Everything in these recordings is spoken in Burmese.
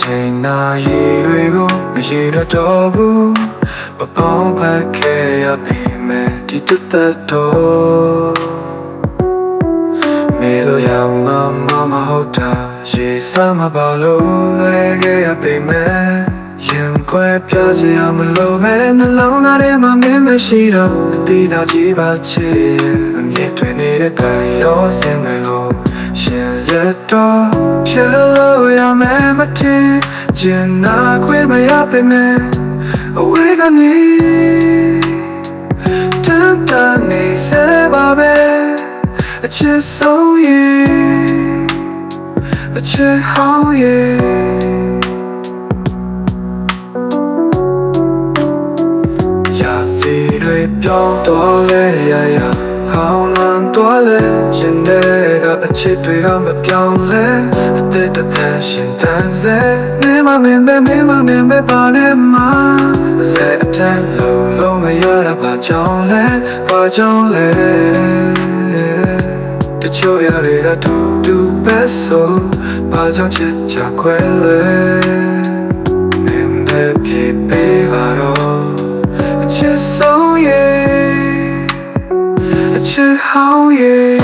ချိန်နာရီတွေကိုမရေတော့ဘူးမပေါင်းဖက်ခဲ့ရပြီမဲ့ဒီတက်တက်တော့မေလိုရမမမဟုတ်တာရေစမ်းမပါလို့လဲခဲ့ရပြီမဲ့ရင်ခွဲပြစရာမလိုပဲနှလုံးသားထဲမှာမင်းမရှိတော့အတီးသာကြည့်ပါချေအမြင့်တွင်နေတဲ့ကံရောစင်မယ်လို့ရှင် လက်တော့ဖြစ်လို့ရမယ်မထင်ကျင်နာခွေမရပေမဲ့အဝေးကနေတန်တန်နေစေပါပဲအချစ်ဆုံးရဲ့အချစ်ဟောင်းရဲ့ရာသီတွေပြောင်းတော့လဲရရ ဟောင်းလွန်တော့လဲရင်ထဲကအချစ်တွေကမပြောင်းလဲအသက်တစ်သက်ရှင်တန်စေနေမမင်းပဲမင်းမမင်းပဲပါလဲမလဲအတန်းလုံးလုံးမရတာဘာကြောင့်လဲဘာကြောင့်လဲတချို့ရရတူတူပဲဆိုဘာကြောင့်ချစ်ကြခွဲလဲမင်းပဲပြေးပေးပါတော့အချစ်ဆုံးရဲ့ အချစ်ဟောင်းရဲ့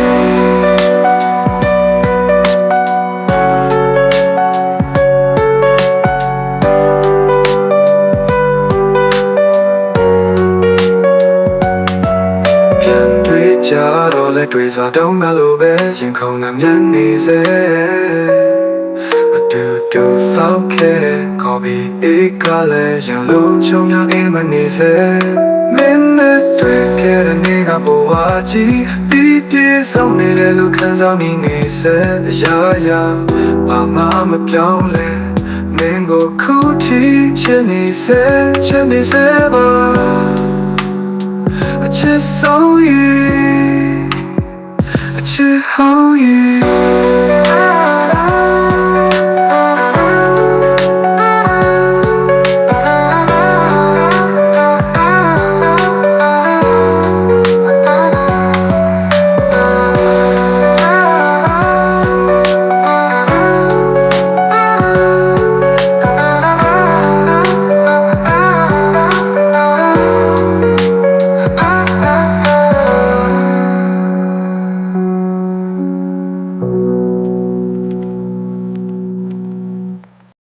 ပြန်တွေ့ကြတော့လဲတွေ့စားတော့ငါလိုပဲရင်ခုန်နှမျက်နေစေအတူတူဖောက်ခဲ့တဲ့ကော်ပီအေးက ကဘဝကြီးပြီးပြေဆုံးနေတယ်လို့ခံစားမိနေစေအရာရာဘာမှမပြောင်းလဲမင်းကိုခုထိချင်နေစေချင်နေစေပါအချစ်ဆုံးရဲ့အချစ်ဟောင်းရဲ့